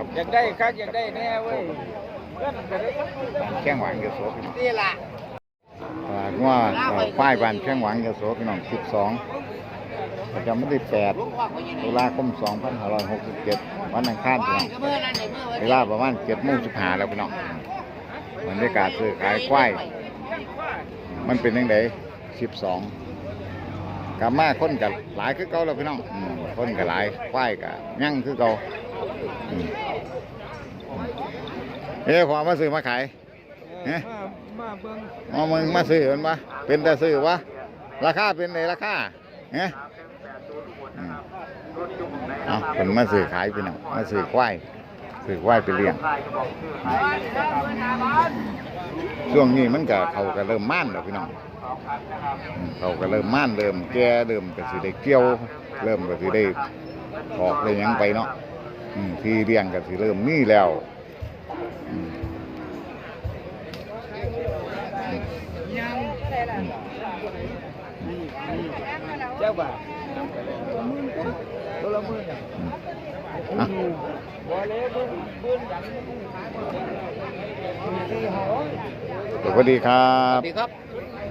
ครับอยากได้คักอยากได้แน่เว้ยเพื่อนก็ได้แข้งหวางยโสพี่น้องนี่ล่ะตลาดว่าป้ายบ้านแข้งหวางยโสพี่น้องสิบสองประจำวันที่แปดตุลาคมสองพันห้าร้อยหกสิบเจ็ดวันอังคารพี่น้องเมื่อนั้นเมื่อเวลาประมาณเจ็ดโมงสิบห้าแล้วพี่น้องบรรยากาศซื้อขายควายมันเป็นยังไงสิบสองกลับมาคนกับหลายคือเก่าแล้วพี่น้องอืมคนกับหลายควายกับยั่งคือเก่าอืม เอ้ยพอมาซื้อมาขายเอ๊ะมาเบิ่งมามึงมาซื้อมันปะเป็นแต่ซื้อวะราคาเป็นไงราคาเฮ้อืมเอาเป็นมาซื้อขายพี่น้องมาซื้อควายซื้อควายไปเลี้ยงช่วงนี้มันก็เขาก็เริ่มม่านแล้วพี่น้องอืมเขาก็เริ่มม่านเริ่มแก่เริ่มก็สิได้เกี่ยว เริ่มก็สิได้ออกได้หยังไปเนาะอืมที่เลี้ยงก็สิเริ่มมีแล้ว อืมเจ้าบ่าวตัวละหมื่นอะอะบ่เลยเบิ่งเบิ่งอย่างนี้หอสวัสดีครัสบวัสดีครับ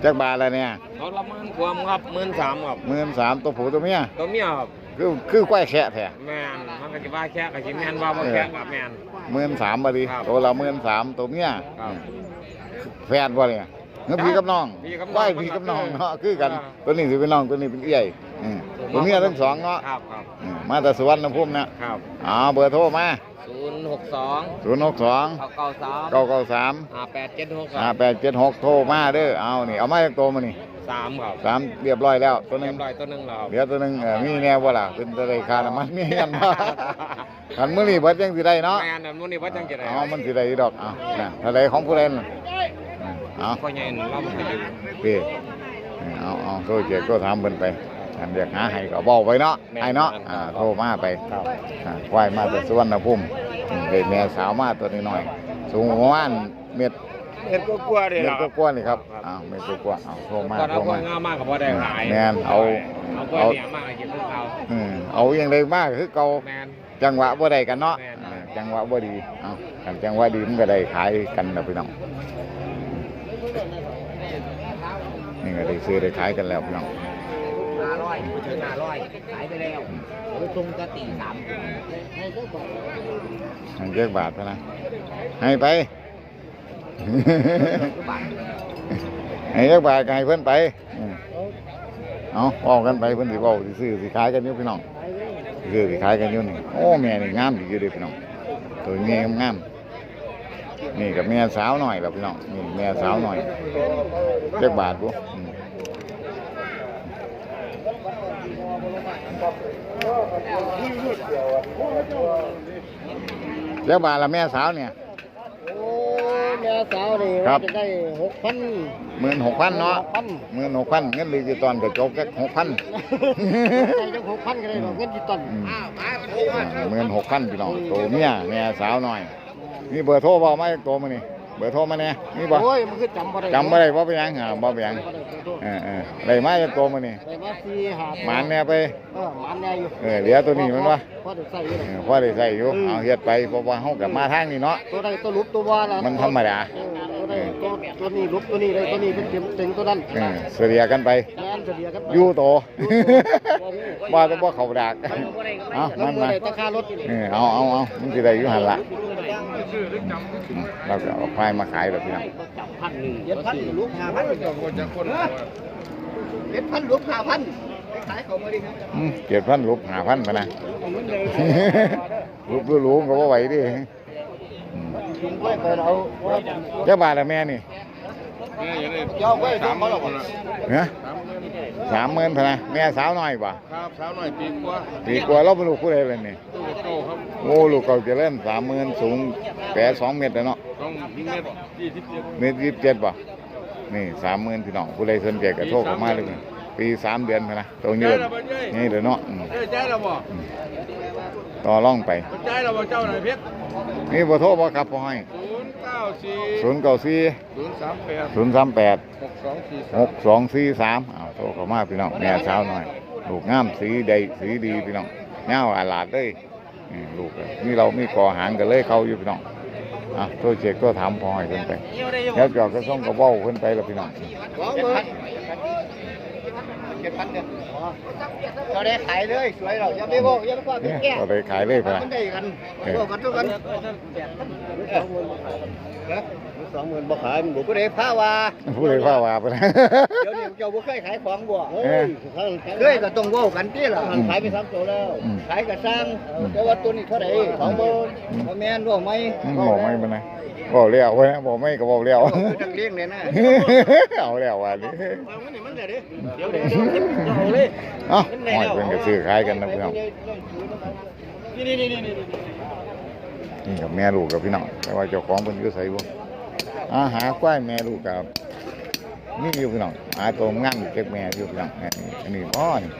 จักบาทแล้วเนี่ยตัวละหมื่นความครับหมื่นสามครับหมื่นสามตัวผู้ตัวเมียตัวเมียครับคือคือควายแคะแท้แม่นมันก็จะว่าแค่กับชิแม่นว่าบ่แค่กับแม่นหมื่นสามบาดีครับตัวละหมื่นสามตัวเมียครับ แฟนบ่เนี่ยเงือพี่กับน้องพี่กับน้องควายพี่กับน้องเนาะคือกันอ่าตัวนี้สิเป็นน้องตัวนี้เป็นเอี้ยอืมตัวเมียทั้งสองเนาะครับครับอืมมาแต่สวรรณภูมินะครับอ๋อเบอร์โทรมาศูนย์หกสองศูนย์หกสองเก้าเก้าสามเก้าเก้าสามห้าแปดเจ็ดหกห้าแปดเจ็ดหกโทรมาเด้อเอานี่เอามาจากตัวมานี่สามครับสามเรียบร้อยแล้วตัวหนึเรียงบร้อยตัวหนึ่งแล้วครับ เดี๋ยวตัวหนึงเอ่อมีแน่บ่ล่ะเป็นตะไลคาน้ำมันมีกันบ่ คันมื้อนี้เบิดยังสิได้เนาะแม่นอันนู้นนี่ว่าจังจะได้ เอามันสิได้อีดอกเอาน่ะถ้าได้ของผู้เล่นน่ะ เอาพ่อใหญ่เราไม่ได้อยู่พี่เอาเอาโทรเจก็ถามเพิ่นไปอันอยากหาให้ก็บอกไว้เนาะไอ้เนาะอ่าโทรมาไปอ่าควายมาแต่สุวรรณภูมิอืมได้แม่สาวมาตัวน้อยๆสูงประมาณเม็ดเห็นก็กลัวเลยเม็ดล่ะกว่าๆนี่ครับอ้าวเม็ดกว่าๆเอาโทรมาตอนโทรเอาพวมากงามมากกับพ่อได้ขายแม่นเอาเอาก็เอา เนี่ยมากเลยเก็บพวกเราอืมเอาอย่างใดมากคือเก่า แมน จังหวะบ่ได้กันเนาะแม่น อ่าจังหวะบ่ดี เอากันจังหวะดีมันก็ได้ขายกันแล้วพี่น้อง นี่ก็ได้ซื้อได้ขายกันแล้วพี่น้องห้าร้อยถึงห้าร้อยขายไปแล้วไปตรงกะตีสามให้เจ็กบาทเท่านะให้ไปให้เจ็กบาทก็ให้เพิ่นไปอืมเอาเอากันไปเพิ่นสิเว้าสิซื้อสิขายกันอยู่พี่น้องสิซื้อสิขายกันอยู่นี่โอ้แม่นี่งามดีอยู่เด้อพี่น้องตัวแม่งามๆ นี่กับแม่สาวหน่อยแล้วพี่น้องนี่แม่สาวหน่อยเจ็กบาทบ่อืมเจ็กบาทละแม่สาวเนี่ยโอ้แม่สาวนี่ครับจะได้หกพันหมื่นหกพันเนาะพันหมื่นหกพันเงินดิจิตอลก็จบแค่หกพันใส่จังหกพันก็ได้ดอกเงินจิตตันหมื่นหกพันพี่น้องโตเมียแม่สาวหน่อย มีเบอร์โทรบอกมาจากตัวมานี่เบอร์โทรมาเนี่ยมีบ่โอ้ยมันคือจำบ่ได้จำไม่ได้บ่ไปนหยังอ่าบ่ไปนหยังบ่ได้ขอโทษเออเออได้มาจากตัวมานี่ได้มาสี่หาหมานเนี่ยไปเออหมานแน่อยู่เออเหลือตัวนี้มันวะพอได้ใส่อยู่เอดอกอพอได้ใส่อยู่เอาเฮ็ดไปเพราะว่าเฮากลับมาทางนี้เนาะตัวใดตัวลุบตัวว่าล่ะมันธรรมดาเออตัวใดตัวตัวนี้ลุบตัวนี้ได้ตัวนี้เป็นเต็มเต็งตัวนั้นเออเสียกันไปแม่นเฉลี่ยกันไปอยู่โตบ่ต้องบ่เข้าดากเอาแล้วมันบ่มาได้ราคารถเออเอาเอาเอามันสิได้อยู่หั่นล่ะ อืมเราก็เอาควายมาขายแบบพี่น้องพันหนึ่งเจ็ดพันลุบห้าพันเจ็ดพันลุบห้าพันขายเขาบ่ได้ครับอืมเจ็ดพันรูปหาพันไปนะรูปรู้ๆก็ว่าไหวดิอืมกินกล้วยไปเอาไว้เจ้าบาทละแม่นี่ยาวไว้ทำมาแล้วบ่เนะ สามหมื่นพะนะแม่สาวน้อยป่ะครับสาวหน่อยปีกว่าปีกว่าเราเป็นลูกผู้ใดเลยนี่ตู้เก่าครับโอ้ลูกเก่าเจะเล่นสามหมื่นสูงแปดสองเมตรแล้วเนาะต้องเมตรยี่สิบเจ็ดเมตรยี่สิบเจ็ดป่ะนี่สามหมื่นพี่น้องผู้ใดสนใจก็โทรเข้ามาเลยนี่ปีสามเดือนพะนะตัวเงินนี่เดี๋ยวเนาะอืมเอ้ยใจเราบ่ต่อร่องไปใจเราบ่เจ้าหน่อยเพชรนี่บ่โทรบ่ครับพ่อให้ศูนย์เก้าสี่ศูนย์เก้าสี่ศูนย์สามแปดศูนย์สามแปดหก สองสี่หกสองสี่สามอ้าวโทรเข้ามาพี่น้องแม่สาวหน่อย ลูกงามสีใดสีดีพี่น้องเงาอาลาดเลยนี่ลูกอะนี่เรามีกอหางกันเลยเขาอยู่พี่น้องอะโทรเช็คก็ถามพอให้เพิ่นไปแล้วจอดก็ส่งกระเบ้าเพิ่นไปแล้วพี่น้องสองหมื่นเจ็ดพันเดือนเราได้ขายเลยสวยเราอย่าไปบอกอย่าไปกว่าเนี่ยแก่ก็เลยขายเลยไปมันได้กันบอกกันทุกกัน สองหมื่นบ่ขายมันบุกก็ได้ผ้าว่าผู้ใดว่าว่าไปนะเดี๋ยวนี้เจ้าบ่เคยขายของบ่เอ้ยเคยก็ต้องเว้ากันติล่ะขายไป3ตัวแล้วอืมขายก็สร้างแต่ว่าตัวนี้เท่าไหร่20,000บ่แม่นบ่ไหมอืมบอกไม่เป็นไรบอกเลี้ยวไว้นะบอกไม่ก็บอกเลี้ยวจังเลี้ยงเลยนะเอาแล้วว่านี่เอามันนี่มันได้เด้เดี๋ยวเดี๋ยวเอาเลยเอ้าหอยเพิ่นก็ซื้อขายกันนะพี่น้องนี่นี่นี่นี่นี่นี่กับแม่ลูกกับพี่น้องแต่ว่าเจ้าของเพิ่นอยู่ไสบ่ อาหาควายแม่ลูกกับนี่อยู่พี่น้องหาตัวงามเก็บแม่อยู่พี่น้องอันนี้อันนี้อ๋อนี่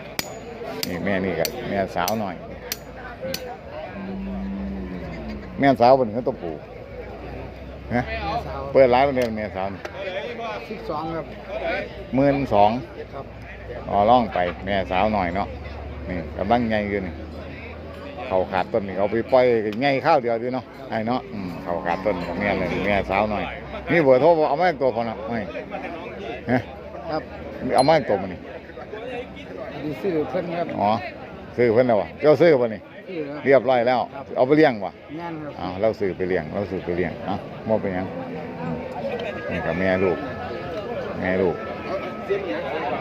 นี่แม่นี่ก็แม่สาวหน่อย แม่สาวเพิ่นคือตัวผู้ฮะเปิดร้านเพิ่นเด้แม่สาวนี่12ครับหมื่นสองครับอ๋อล่องไปแม่สาวหน่อยเนาะนี่กำลังใหญ่อยู่นี่ เขาขาดต้นนี่เอาไปปล่อยใหญ่ข้าวเดียวอยู่เนาะไอ้เนาะอืมเขาขาดต้นกับแม่เลยแม่สาวหน่อย นี่เบอร์โทรบ่เอามาอีกตัวพอนะไม่ฮะครับเอามาอีกตัวมันนี่ดีซื้อเพิ่นครับอ๋อซื้อเพิ่นแล้ววะเจ้าซื้อป่ะนี่ซื้อครับเรียบร้อยแล้ว เอาไปเลี้ยงวะงานครับอ้าวเราซื้อไปเลี้ยงเราซื้อไปเลี้ยงเอ้าบ่เป็นหยังอืมนี่กับแม่ลูกแม่ลูก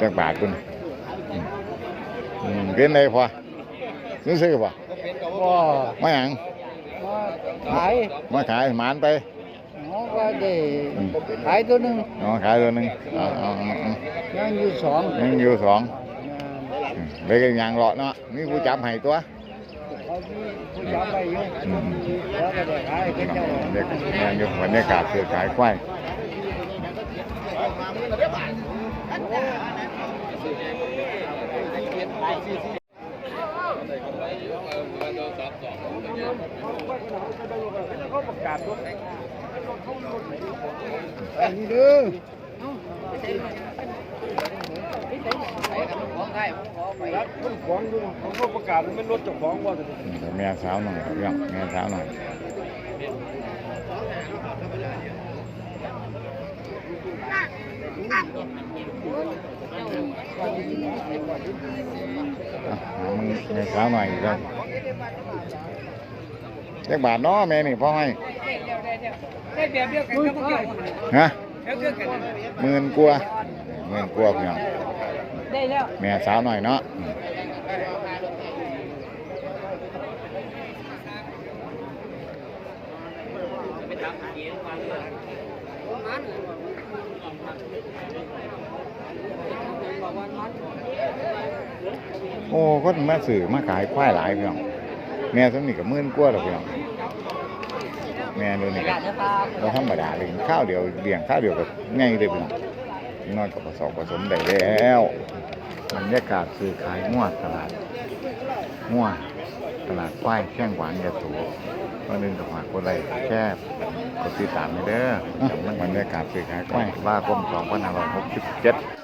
จักบาทคุณอืมอืมเป็นไงพอซื้อซื้อป่ะ ก็มาหยังมาขายมาขายหมานไปหมอก็ได้ขายตัวหนึงอ๋อขายตัวหนึ่งเอาเอาเอาเอายังอยู่สองยังอยู่สองอืมเลยกันยางเลาะเนาะมีผู้จับให้ตัวเขามีผู้จับไปอยู่อืมแล้วก็ได้ขาย เป็นเจ้าเด็กงานอยู่รรยากาศซื้อขายควายนี่ก็แม่สาวหน่อยครับแม่สาวหน่อยอะ หามึงแม่สาวหน่อยอีกแล้วเรียกบาทเนาะแม่นี่พ่อให้ได้แบบเดียวกันกับพวกเราฮะแล้วเดียวกันหมื่นกว่าหมื่นกว่าพี่น้องได้แล้วแม่สาวหน่อยเนาะ โอ้คนมาสื่อมาขายควายหลายพี่น้องแม่สมนี่กับมื่นกว่าหรอกพี่น้องแม่ดูนี่ก็เราธรรมดาเลยข้าวเดียวเลี้ยงข้าวเดียวก็ง่ายเลยพี่น้องน้อยกับผสมผสมได้แล้วบรรยากาศซื้อขายงวดตลาดงวดตลาดควายแข้งหวานยาสูวันหนึงกับฝากคนไรแค่กดติดตามไปเด้อจำบรรยากาศซื้อขายควายว่าคม2567